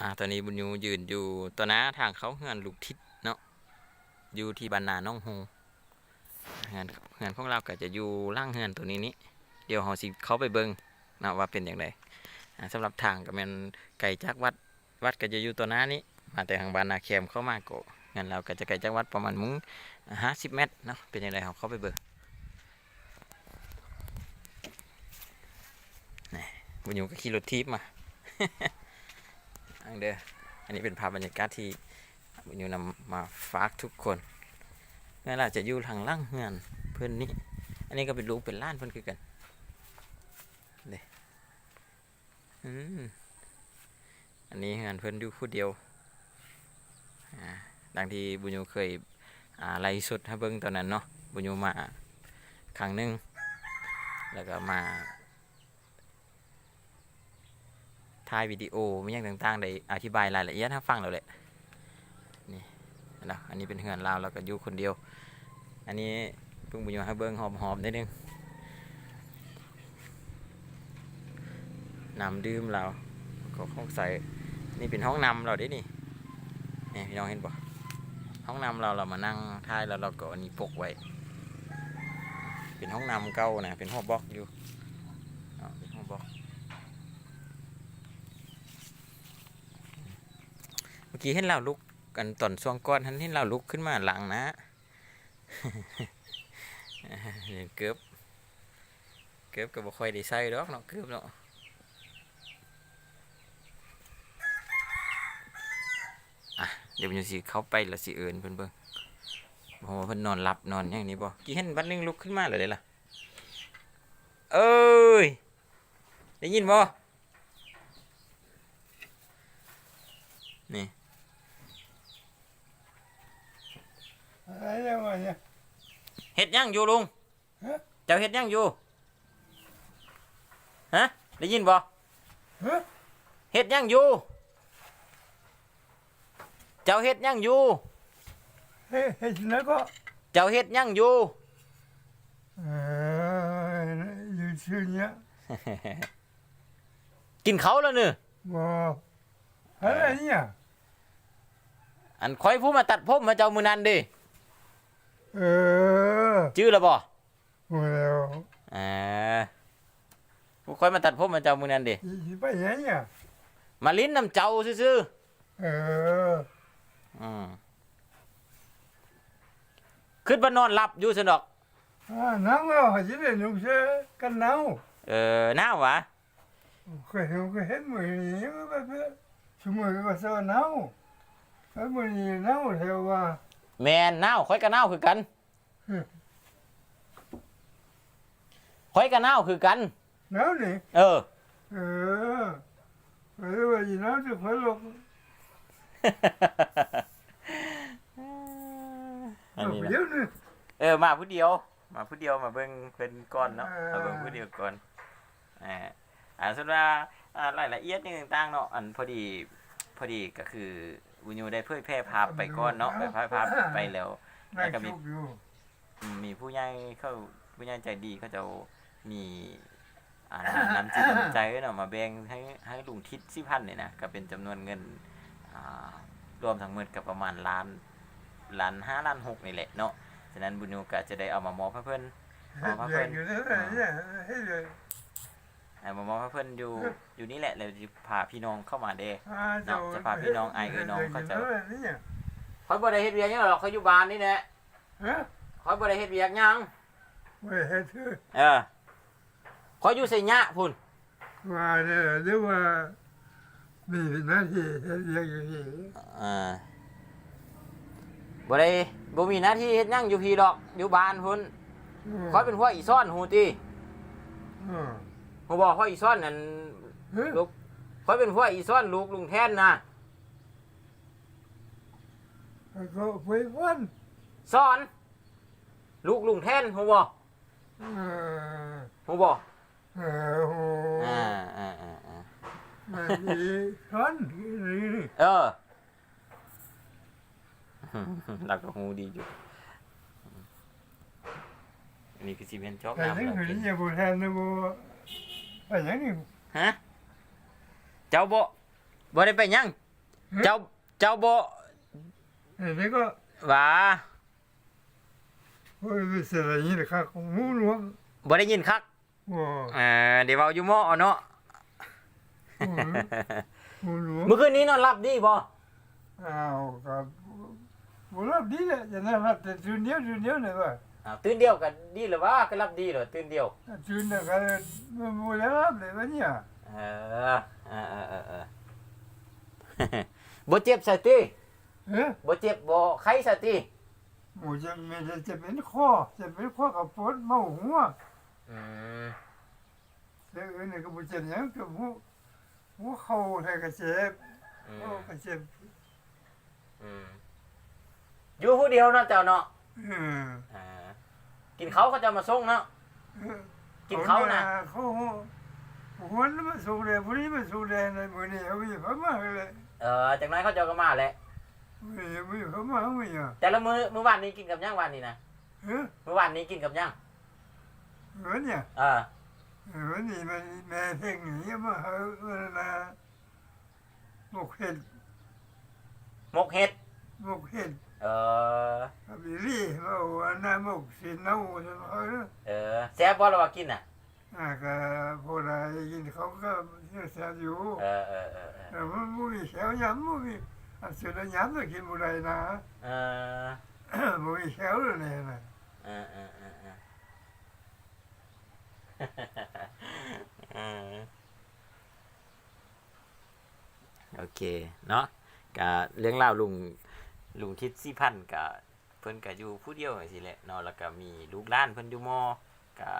อ่าตอนนี้บุญยูยืนอยู่ตัวหน้าทางเขาเฮือนลูกทิศเนาะอยู่ที่บานนาน้องโฮเฮือนเฮือนของเราก็จะอยู่ล่างเฮือนตัวนี้นี้เดี๋ยวเราสิเขาไปเบิ่งเนาะว่าเป็นอย่างไรอ่าสำหรับทางก็แม่นไกลจากวัดวัดก็จะอยู่ตัวน้านี้มาแต่ทางบานนาแคมเข้ามาก็งั้นเราก็จะไกลจากวัดประมาณมุ้งห้าสิบเมตรเนาะเป็นอย่างไรเราเข้าไปเบิงนี่บุญยูก็ขี่รถทีบมา อังเด้ออันนี้เป็นภาพบรรยากาศที่บุญยูนำมาฝากทุกคนนั่แหละจะอยู่ทางล่างเฮือนเพื่อนนี่อันนี้ก็เป็นลูกเป็นล้านเพื่อนคือกันเด้อืมอันนี้เฮือนเพื่อนอยู่ผู้เดียวอ่าดังที่บุญยูเคยอ่าไล่สุดให้เบิ้งตอนนั้นเนาะบุญยูมาครั้งหนึ่งแล้วก็มา ถ่ายวิดีโอไม่อย่างต่างๆได้อธิบายรายละเอียดให้ฟังแล้วแหละนี่นะอันนี้เป็นเฮือนลาวแล้วก็อยู่คนเดียว อันนี้เพิ่งบุญยให้เบิ้งหอมๆนิดนึงน้ำดื่มเราก็คงใส่นี่เป็นห้องน้ำเราด้นี่นี่พี่น้องเห็นปะห้องน้ำเราเรามานั่งถ่ายแล้วเราก็อันนี้ปกไว้ เป็นห้องน้ำเก่านะเป็นห้องบล็อกอยู่อ๋อเป็นห้องบล็อก เมื่ อกี้เห็นเราลุกกันตอนช่วงก้อนท่านเห็นเราลุกขึ้นมาหลังนะเนี่ยเกือบเกือบก็บ่ค่อยได้ใส่ดอกเนาะเกือบเนาะอะเดี๋ยวมันสิเข้าไปละสิเอินเพิ่นเบิ่งเพราะว่าเพิ่นนอนหลับนอนอย่างนี้บ่กี้เห็นบัดนึงลุกขึ้นมาเลยเด้ล่ะเอ้ยได้ยินบ่นี่ อะไรวะเนี่ย เฮ็ดหยังอยู่ลุงฮะ เจ้าเฮ็ดหยังอยู่ฮะได้ยินบ่ฮะเฮ็ดหยังอยู่ เจ้าเฮ็ดหยังอยู่ เฮ้ยเฮ้ยแล้วก็เจ้าเฮ็ดหยังอยู่ เอออยู่ชื่อเนี้ยกินเขาวแล้วเนึบ่อะไรเนี่ยอันคอยผู้มาตัดผมมาเจ้ามือนันดิ เออชื่อแล้วบ่หมดแล้วอ่าผู้คอยมาตัดผมมาเจ้ามือนันดิอีไปไหนเนี่ยมาลิ้นน้ำเจ้าซื่อเออๆอืมขึ้นมานอนหลับอยู่สนดอก อ่าน้ำเราจะได้นุ่งเสื้อกันหนาวเออหน้าวะเคยเห็นเคยเห็นมือนี้ก็แบบชั่วโมงก็เสื้อหนาวแล้วมือนี้หนาวเท่าว่า แมนหน้าวคอยกับหน้าวคือกันอืมคอยกับหน้าวคือกันหนาวนี่เออ เออเออว่าอีหนาวจะคอยลงอันนี้นะเดี๋ยวนี่เออมาผู้เดียว มาผู้เดียวมาเบิ่งเพิ่นก่อนเนาะเออมาเบิ่งผู้เดียวก่อนอ่าอ่าส่วนว่าอ่ารายละเอียดต่างๆเนาะอันพอดีพอดีก็คือ อุญูได้เผยแพร่ภาพไปก่อนเนาะไปเผยภาพไปแล้วนั่งชุบอยู่อืมมีผู้ใหญ่เข้าผู้ใหญ่ใจดีเขาจะมีอ่าน้ำจิตน้ำใจเนาะมาแบ่งให้ให้ลุงทิศสิพันเนี่ยนะก็เป็นจำนวนเงินอ่ารวมทั้งหมดก็ประมาณล้านล้านห้าล้านหกนี่แหละเนาะฉะนั้นบุญยูก็จะได้เอามามอบให้เพิ่นเฮ็ดเรียนอยู่นั่นแหละเนี่ยเฮ็ดเรียน เอามามอบให้เพิ่นอยู่อยู่นี่แหละแล้วจะพาพี่น้องเข้ามาเด้อ่าเนาะจะพาพี่น้องไอ้เอ้ยน้องเขาจะฮ็ดรียนอยู่นั่นแหละเนี่ยคอยบ่ได้เฮ็ดเวียกหยังหรอกเขาอยู่บ้านนี่แหละฮะคอยบ่ได้เฮ็ดเวียกหยังไม่เฮ็ดคือเออคอยอยู่ไสยะพุ่นว่าเนี่ยเรียกว่ามีหน้าที่เฮ็ดเรียนอยู่ที่อ่าบ่ได้บ่มีหน้าที่เฮ็ดหยังอยู่พี่ดอกอยู่บ้านพุ่นคอยเป็นหัวอีซ่อนหูติอื มฮู้บ่หัวอีซ่อนนั่นเฮ้ยลูกคอยเป็นหัวอีซ่อนลูกลุงแทนนะก็ไปวันสอน ลูกลุงแทนฮู้บ่เออฮู้บ่เออโหอ่าอ่าอ่าอ่าไม่ดีช้อนนี่เออหลักก็ฮู้ดีอยู่อันนี้คือสิเป็นจอกแต่น้ำนี่เราคือกิน นี่บ่แทนนะบ่ไปยังนี่ฮะเจ้าบ่บ่ได้ไปหยังเจ้าเจ้าบ่อันนี้ก็ว่าโอ้ยเสียอะไรนี่นะครับหูหลวงบ่ได้ยินคักโอ้เออเดี๋ยวเว้าอยู่หม้อเนาะหูหลวงเมื่อคืนนี้นอนหลับดีบ่อ้าวครับบุรับดีเลยจะนั่งรับแต่จุนเดียวจุนเดียวเลยว่า อ้าวตื่นเดียวก็ดีหรือว่าก็หลับดีเหรอตื่นเดียวจุนเนี่ยก็มันบุได้รับเลยวันนี้เออเออเออเออเออ บ่เจ็บซะติเอ๊ะบ่เจ็บบ่ไข้ซะติหมูจะมีจะเป็นข้อจะเป็นข้อกับปวดเมาหัวอืมแต่อื่นนี่ก็บุเจ็บยังกับหูหูเข่าแท้กระเจ็บอืโอ้มกระเจ็บอืมอยู่ผู้เดียวเนาะเจ้าเนาะเอออ่า กินเขาวเขาจะมาส่งเนาะ กินเขาน่ะ เขาหัวมันมาสูแดงพวกนี้มาสูแดงในมือนี่เขาไม่เขามาเลยเออจากนั้นเขาเจะก็มาแหละไม่ไม่เขามาไม่อะแต่ละมื้อมื้อวานนี้กินกับย่างวานนี้นะเฮ้ยมื้อวานนี้กินกับย่างเฮ้ยเนี่ยเออเฮ้ยนี่มันแม่เพ่งนี่มาเฮ้ยนะหมกเห็ดหมกเห็ดหมกเห็ด เออบิลี่มาวันนั้นหมกสินเอาใช่ไหมเฮ้ยเออแซ่บบ่ล่ะว่ากินน่ะอ่าก็พวกเรากินเขาก็ยังแซ่บอยู่เออเออเออเออแต่มันมุ้ยแถวยำมุ้ยอะสุดยำต้องกินบุไรนะเออมุ้ยแถวเลยนะเออเออเออเออเออโอเค เนาะกะเรื่องราวลุง ลุงทิศสี่พันกะเพิ่นกะอยู่ผู้เดียวจังซี่แหละเนาะแล้วก็มีลูกหล้านเพิ่นอยู่มอกะ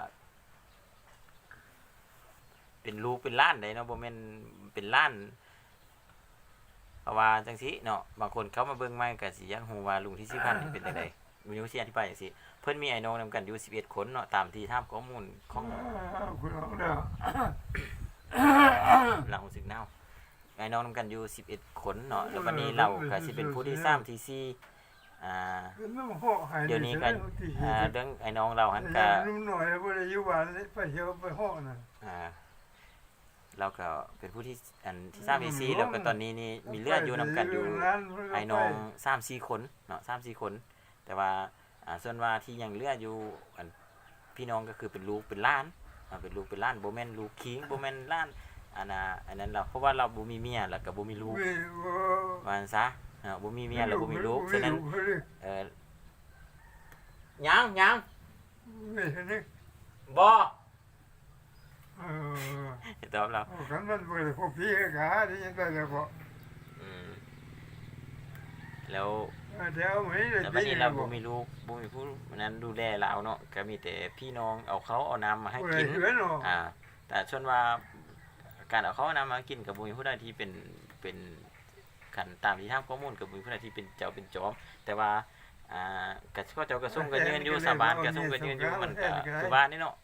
เป็นลูกเป็นหล้านได้เนาะบ่แม่นเป็นหล้านเพราะว่าจังซี่เนาะบางคนเขามาเบิ่งใหม่ก็สิอยากฮู้ว่าลุงทิศสี่พันนี่เป็นจังไดมีวิธีอธิบายจังซี่เพิ่นมีไอ้น้องนำกันอยู่11คนเนาะตามที่ทราบข้อมูลของคุณเอาเด้อเรารู้สึกเน่า ไอ้น้องนำกันอยู่11คนเนาะแล้ววันนี้เราก็สิเป็นผู้ที่สามที่สี่อ่าเดี๋ยวนี้ก็อ่าเรื่องไอ้น้องเราหันก็ก็นุ่มหน่อยบ่ได้อยู่บ้านไปเที่ยวไปห้องน่ะอ่าเราก็เป็นผู้ที่อันที่สามที่สี่แล้วก็ตอนนี้นี่มีเลือดอยู่นำกันอยู่ไอ้น้องสามสี่คนเนาะสามสี่คน แต่ว่าอ่าส่วนว่าที่ยังเหลืออยู่อันพี่น้องก็คือเป็นลูกเป็นหล้านอ่าเป็นลูกเป็นหล้านบ่แม่นลูกคิงบ่แม่นหล้าน อันน่ะอันนั้นเราเพราะว่าเราบ่มีเมียแล้วก็บ่มีลูกว่าซั่นซะเนาะบ่มีเมียแล้วบ่มีลูกฉะนั้นเอ่อยังยังไม่ใช่นี่บ่เออตอบเราเอากันมันบ่ได้พวกพี่ก็หาที่ได้แล้วก็อืมแล้วเดี๋ยวไม่ได้แล้วบัดนี้เราบ่มีลูกบ่มีผู้นั้นดูแลเราเนาะก็มีแต่พี่น้องเอาเขาเอาน้ำมาให้ให้กิกินนเนาะอ่าแต่ชนว่า การเอาเขาเอาน้ำมากินกับบ่มีผู้ใดที่เป็นเป็นกันตามที่ทางข้อมูลกับบ่มีผู้ใดที่เป็นเจ้าเป็นจอม แต่ว่าอ่าก็ก็เจ้าก็ส่งกันยืนอยู่สาบานก็ส่งกันยืนอยู่มันก็คือว่านี่เนาะ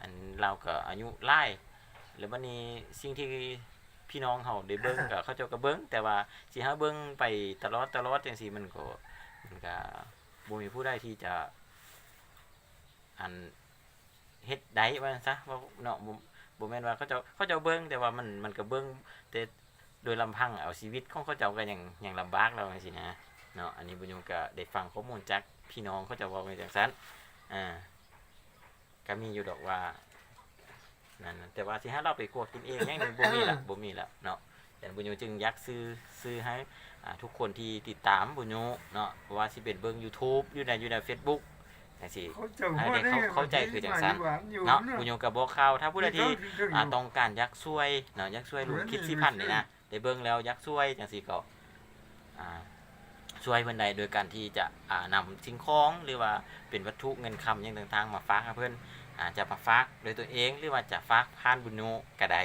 อันเราก็อายุหลายแล้วบัดนี้สิ่งที่พี่น้องเฮาได้เบิ่งก็เขาเจ้าก็เบิ่งแต่ว่าสิหาเบิ่งไปตลอดตลอดจังซี่มันก็มันก็บ่มีผู้ใดที่จะอันเฮ็ดได้ว่าซั่นซะว่าเนาะ บ่บ่แม่นว่าเขาเจ้าเขาเจ้าเบิ่งแต่ว่ามันมันก็เบิ่งแต่โดยลำพังเอาชีวิตของเขาเจ้าก็ยังยังลำบากแล้วจังซี่นะเนาะอันนี้บุญยงก็ได้ฟังข้อมูลจากพี่น้องเขาเจ้าเว้ามาจังซั่นอ่าก็มีอยู่ดอกว่านั่นน่ะแต่ว่าสิให้เราไปกวดกินเองยังนี่บ่มีละบ่มีละเนาะแต่บุญยงจึงอยากซื้อซื้อให้อ่าทุกคนที่ติดตามบุญยงเนาะว่าสิเป็นเบิ่ง YouTube อยู่ในอยู่ใน Facebook จังซี่เขาเจ้าอันนี้เขาเข้าใจคือจังซั่นเนาะบุญยงกับบอกข่าวถ้าผู้ใดที่อ่าต้องการยักษ์ช่วยเนาะยักษ์ช่วยลูกคิดสิพันนี่นะได้เบิ่งแล้วยักษ์ช่วยจังซี่ก็อ่าช่วยเพิ่นใดโดยการที่จะอ่านำสิ่งของหรือว่าเป็นวัตถุเงินคำหยังต่างๆ มาฝากให้เพิ่นอาจจะมาฝากโดยตัวเองหรือว่าจะฝากผ่านบุญโยก็ได้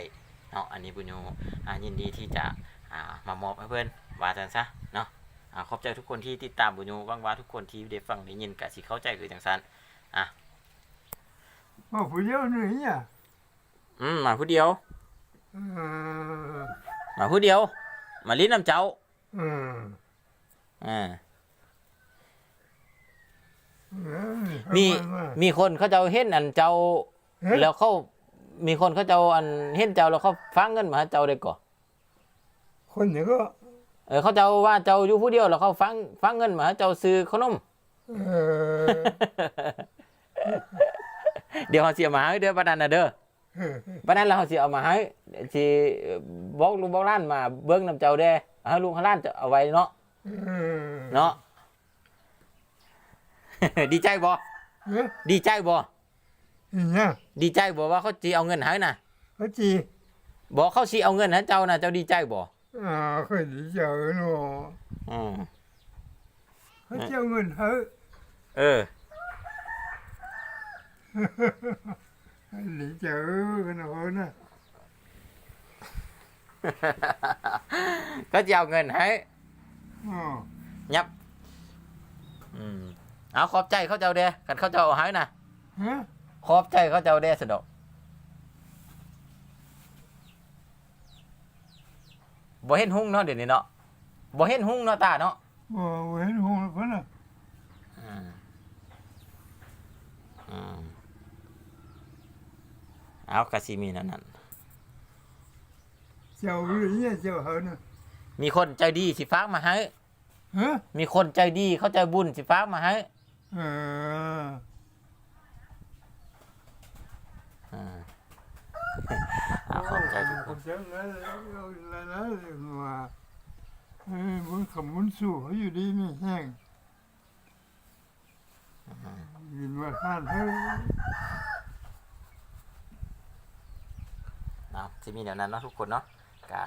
เนาะอันนี้บุญโยอ่ายินดีที่จะอ่ามามอบให้เพิ่นว่าจังซะเนาะ อ่าขอบใจทุกคนที่ติดตามบุญโยหวังว่าทุกคนที่ได้ฟังได้ยินก็สิเข้าใจคือจังซั่นโอ้ผู้เดียวนี่เนี่ยอืมมาผู้เดียวเออมาผู้เดียว มาลิ้นน้ำเจ้าเอออ่าเออมีมีคนเขาเจ้าเห็นอันเจ้าแล้วเขามีคนเขาเจ้าอันเห็นเจ้าแล้วเขาฟังเงินมาให้เจ้าได้ก่อคนนี้ก็ เออเขาเจ้าว่าเจ้าอยู่ผู้เดียวแล้วเขาฟังฟังเงินมาให้เจ้าซื้อขนมเออเดี๋ยวเขาสิเอามาให้เด้อบัดนั้นน่ะเด้อบัดนั้นแล้วเขาสิเอามาให้สิบอกลุงบอกร้านมาเบิ่งนํเจ้าแด้ให้ลุงเขาร้านจะเอาไว้เนาะเออเนาะดีใจบ่เอ๊ะดีใจบ่อีเนี่ยดีใจบ่ว่าเขาสิเอาเงินให้น่ะเขาจีบอกเขาสิเอาเงินให้เจ้าน่ะเจ้าดีใจบ่ อ่าเคยดีเจอเนาะอืมเขาเจ้าเงินเฮ้ยเออดีเจอกันเนาะนะก็จะเอาเงินให้อ๋อยับ อืม เอาขอบใจเขาเจ้าเด้กันเขาเจ้าเอาให้น่ะฮะขอบใจเขาเจ้าเด้สะดอก บ่เห็นหุ้งเนาะเดี๋ยวนี้เนาะบ่เห็นหุ้งเนาะตาเนาะบ่เห็นหงแล้วเพิ่นน่ะอืมอืมเอากะสิมีนั่นนั่นเจ้าหรือเนี่ยเจ้าเฮาน่ะมีคนใจดีสิฝากมาให้ฮะมีคนใจดีเขาใจบุญสิฝากมาให้เอออืมเอา ขอบใจทุกคนเจ้าแล้วแล้วแล้วว่าเอ้ยบุญขมุนสู่เขาอยู่ดีไม่แห้งยินว่าท่านเฮ้ยเอาสิมีแนวนั้นเนาะทุกคนเนาะกะ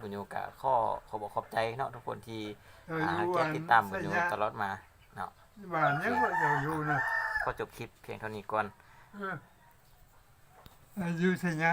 บุญโยกะข้อขอบอกขอบใจเนาะทุกคนที่เอออ่าแกติดตามบุญโยตลอดมาเนาะบ้านยังก็จะอยู่นะก็จบคลิปเพียงเท่านี้ก่อน เอออยู่สัญญา